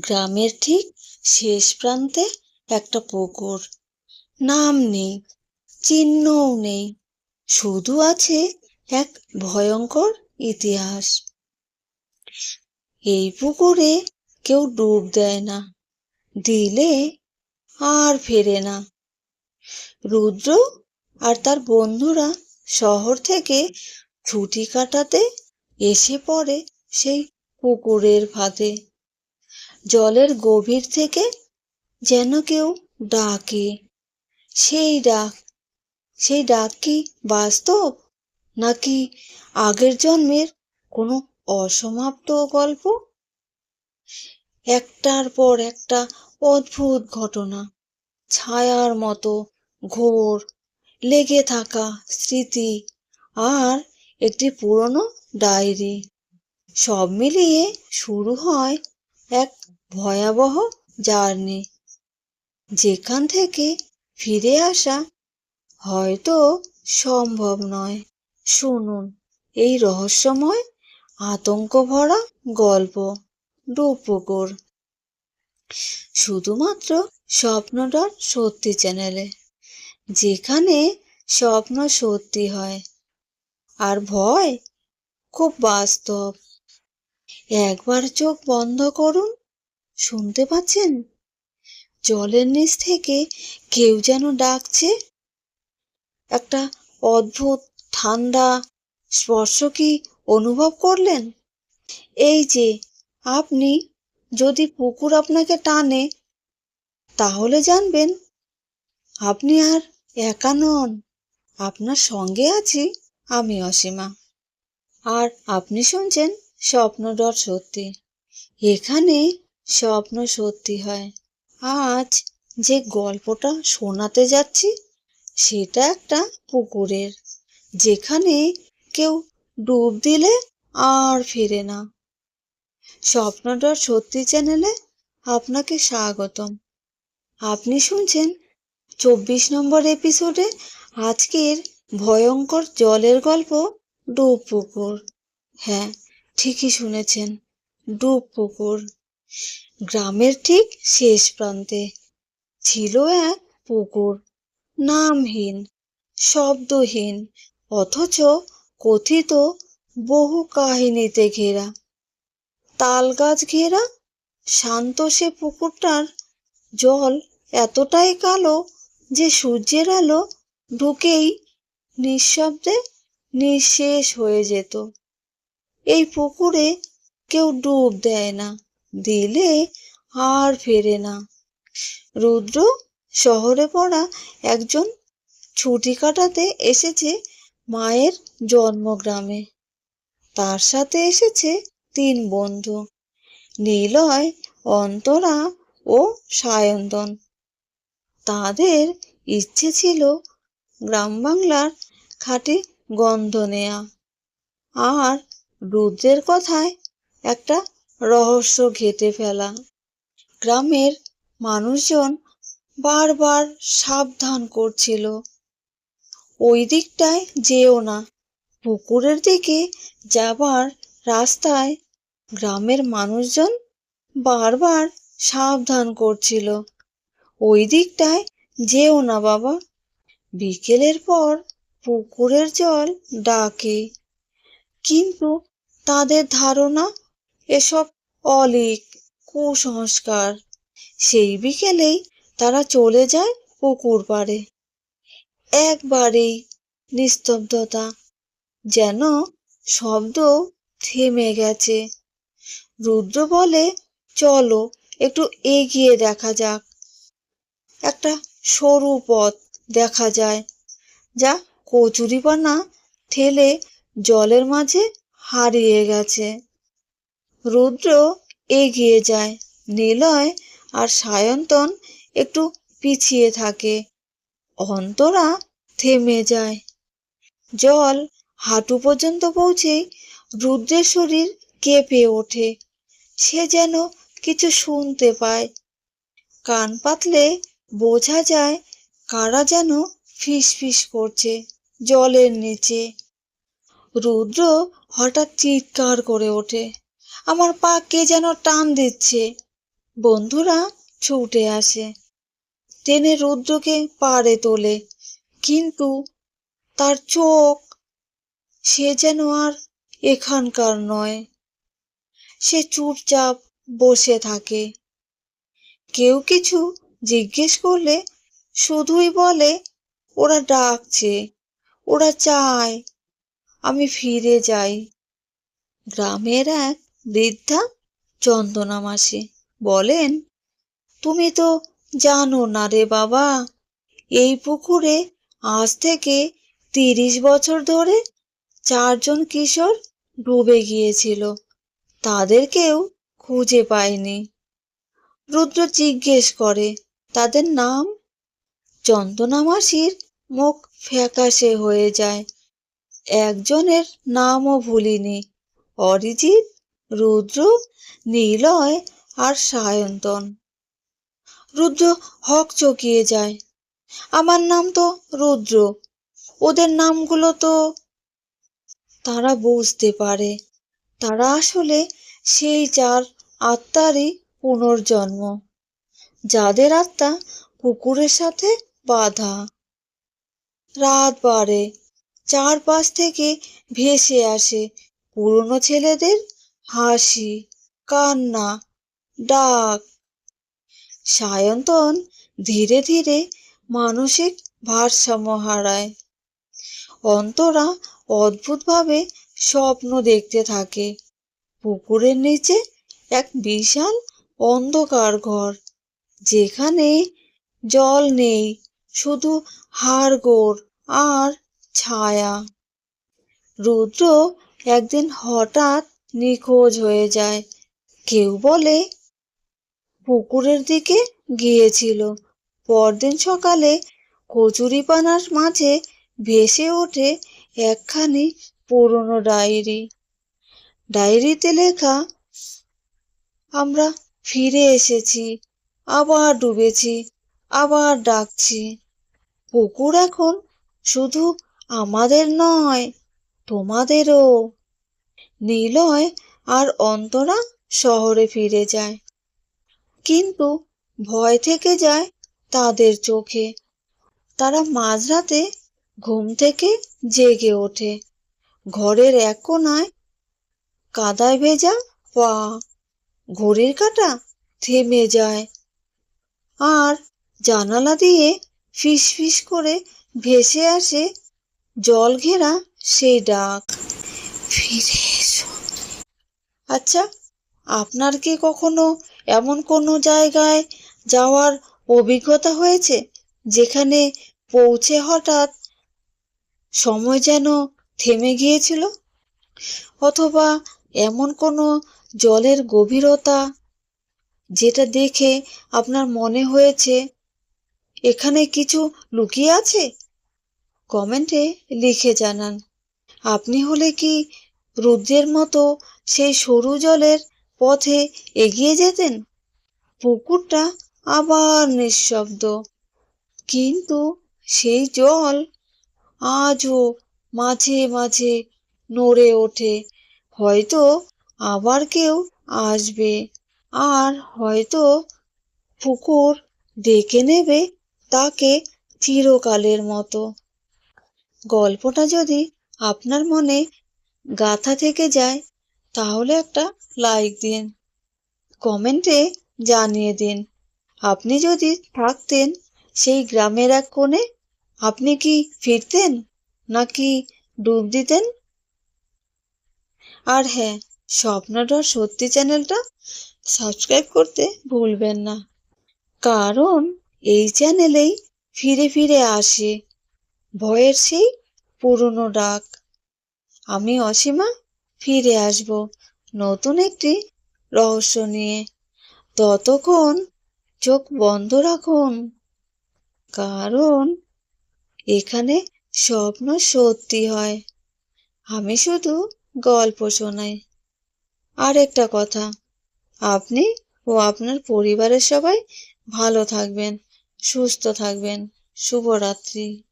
গ্রামের ঠিক শেষ প্রান্তে একটা পুকুর। নাম নেই, চিহ্নও নেই, শুধু আছে এক ভয়ঙ্কর ইতিহাস। এই পুকুরে কেউ ডুব দেয় না, দিলে আর ফেরে না। রুদ্র আর তার বন্ধুরা শহর থেকে ছুটি কাটাতে এসে পড়ে সেই পুকুরের ফাঁদে। জলের গভীর থেকে যেন কেউ ডাকে। সেই ডাক সেই ডাক কি বাস্তব? নাকি আগের জন্মের কোনো অসমাপ্ত গল্প? একটার পর একটা অদ্ভুত ঘটনা, ছায়ার মতো ঘোর লেগে থাকা স্মৃতি আর একটি পুরনো ডায়েরি। সব মিলিয়ে শুরু হয় এক ভয়াবহ জার্নি। যেখান থেকে ফিরে আসা হয়তো সম্ভব নয়। শুনুন, এই রহস্যময় আতঙ্ক ভরা গল্প ডুবপুকুর শুধুমাত্র স্বপ্নডট সত্যি চ্যানেলে, যেখানে স্বপ্ন সত্যি হয়। আর ভয় খুব বাস্তব। একবার চোখ বন্ধ করুন। শুনতে পাচ্ছেন? জলের নিচ থেকে কেউ যেন ডাকছে। একটা অদ্ভুত, ঠান্ডা স্পর্শ কি অনুভব করলেন? এই যে, আপনি যদি পুকুর আপনাকে টানে, তাহলে জানবেন, আপনি আর একা নন। আপনার সঙ্গে আছি আমি, অসীমা। আর আপনি শুনছেন স্বপ্ন ডট সত্যি। এখানে স্বপ্ন সত্যি হয়। আজ যে গল্পটা শোনাতে যাচ্ছি, সেটা একটা পুকুরের, যেখানে কেউ ডুব দিলে আর ফিরে না। স্বপ্ন ডট সত্যি চ্যানেলে আপনাকে স্বাগতম। আপনি শুনছেন চব্বিশ নম্বর এপিসোডে আজকের ভয়ঙ্কর জলের গল্প ডুব পুকুর। হ্যাঁ ঠিকই শুনেছেন, ডুব পুকুর। গ্রামের ঠিক শেষ প্রান্তে ছিল এক পুকুর, নামহীন, শব্দহীন, অথচ কথিত বহু কাহিনীতে ঘেরা। তাল গাছ ঘেরা, শান্ত সে পুকুরটার জল এতটাই কালো যে সূর্যের আলো ঢুকেই নিঃশব্দে নিঃশেষ হয়ে যেত। এই পুকুরে কেউ ডুব দেয় না, দিলে আর ফেরে না। রুদ্র শহরে পড়া একজন ছুটি কাটাতে এসেছে মায়ের জন্মগ্রামে। তার সাথে এসেছে তিন বন্ধু, নিলয়, অন্তরা ও সায়ন্তন। তাদের ইচ্ছে ছিল গ্রাম বাংলার খাঁটি গন্ধ নেয়া। আর রুদ্রের কথায় একটা রহস্য ঘেটে ফেলা। গ্রামের মানুষজন বারবার সাবধান করছিল। ওই দিকটায় যেও না, পুকুরের দিকে যাবার রাস্তায় গ্রামের মানুষজন বারবার সাবধান করছিল। ওই দিকটায় যেও না বাবা। বিকেলের পর পুকুরের জল ডাকে, কিন্তু তাদের ধারণা এসব অলিক কুসংস্কার। সেই বিকেলেই তারা চলে যায় পুকুর পাড়ে। একবারেই নিস্তব্ধতা, যেন শব্দ থেমে গেছে। রুদ্র বলে, চলো, একটু এগিয়ে দেখা যাক। একটা সরু পথ দেখা যায়, যা কচুরিপানা ঠেলে জলের মাঝে হারিয়ে গেছে। রুদ্র এগিয়ে যায়। নিলয় আর সায়ন্তন একটু পিছিয়ে থাকে। অন্তরা থেমে যায়। জল হাঁটু পর্যন্ত পৌঁছেই রুদ্রের শরীর কেঁপে ওঠে। সে যেন কিছু শুনতে পায়। কান পাতলে বোঝা যায় কারা যেন ফিসফিস করছে জলের নিচে। রুদ্র হঠাৎ চিৎকার করে ওঠে। আমার পা কে যেন টান দিচ্ছে। বন্ধুরা ছুটে আসে। টেনে রুদ্রকে পাড়ে তোলে। কিন্তু তার চোখ, সে যেন আর এখানকার নয়। সে চুপচাপ বসে থাকে। কেউ কিছু জিজ্ঞেস করলে শুধুই বলে, ওরা ডাকছে, ওরা চায় আমি ফিরে যাই। গ্রামের এক বৃদ্ধা চন্দনা মাসি বলেন, তুমি তো জানো না রে বাবা, এই পুকুরে আজ থেকে তিরিশ বছর ধরে চারজন কিশোর ডুবে গিয়েছিল। তাদের কেউ খুঁজে পায়নি। রুদ্র জিজ্ঞেস করে, তাদের নাম? চন্দনা মাসির মুখ ফ্যাকাশে হয়ে যায়। একজনের নামও ভুলিনি, অরিজিৎ, রুদ্র, নীলয় আর সায়ন্তন। রুদ্র হক চকিয়ে যায়। আমার নাম তো রুদ্র, ওদের নামগুলো তো তারা বুঝতে পারে। তারা আসলে সেই চার আত্মারই পুনর্জন্ম, যাদের আত্মা কুকুরের সাথে বাঁধা। রাত বাড়ে চারপাশ থেকে ভেসে আসে পুরনো ছেলেদের হাসি, কান্না, ডাক। সায়ন্তন ধীরে ধীরে মানসিক ভারসাম্য হারায়। অন্তরা অদ্ভুতভাবে স্বপ্ন দেখতে থাকে। পুকুরের নিচে এক বিশাল অন্ধকার ঘর, যেখানে জল নেই, শুধু হাড়গোড় আর ছায়া। রুদ্র একদিন হঠাৎ নিখোঁজ হয়ে যায়। কেউ বলে, পুকুরের দিকে গিয়েছিল। পরদিন সকালে কচুরিপানার মাঝে ভেসে ওঠে একখানি পুরনো ডায়েরি। ডায়েরিতে লেখা, আমরা ফিরে এসেছি, আবার ডুবেছি, আবার ডাকছি। পুকুর এখন শুধু আমাদের নয়, তোমাদেরও। নিলয় আর অন্তরা শহরে ফিরে যায়। কিন্তু ভয় থেকে যায় তাদের চোখে। তারা মাঝরাতে ঘুম থেকে জেগে ওঠে। ঘরের এক কোনায় কাদায় ভেজা পা, ঘড়ির কাঁটা থেমে যায়। আর জানালা দিয়ে ফিস ফিস করে ভেসে আসে জল ঘেরা সেই ডাক। ফিরে এসো। আচ্ছা আপনার কি কখনো এমন কোনো জায়গায় যাওয়ার অভিজ্ঞতা হয়েছে, যেখানে পৌঁছে হঠাৎ সময় যেন থেমে গিয়েছিল? অথবা এমন কোনো জলের গভীরতা যেটা দেখে আপনার মনে হয়েছে, এখানে কিছু লুকিয়ে আছে? কমেন্টে লিখে জানান, আপনি হলে কি রুদ্রের মতো সেই সরু জলের পথে এগিয়ে যেতেন? পুকুরটা আবার নিঃশব্দ। কিন্তু সেই জল আজও মাঝে মাঝে নড়ে ওঠে। হয়তো আবার কেউ আসবে, আর হয়তো পুকুর ডেকে নেবে তাকে চিরকালের মতো। গল্পটা যদি আপনার মনে গাথা থেকে যায়, তাহলে একটা লাইক দিন কমেন্টে জানিয়ে দিন। আপনি যদি থাকতেন সেই গ্রামের এক কোণে, আপনি কি ফিরতেন নাকি ডুব দিতেন? আর হ্যাঁ স্বপ্নটা সত্যি চ্যানেলটা সাবস্ক্রাইব করতে ভুলবেন না। কারণ এই চ্যানেলেই ফিরে ফিরে আসে। ভয়ের সেই পুরনো ডাক। আমি অসীমা ফিরে আসব নতুন একটি রহস্য নিয়ে। ততক্ষণ চোখ বন্ধ রাখুন, কারণ এখানে স্বপ্ন সত্যি হয়। আমি শুধু গল্প শোনাই। আর একটা কথা, আপনি ও আপনার পরিবারের সবাই ভালো থাকবেন, সুস্থ থাকবেন। শুভরাত্রি।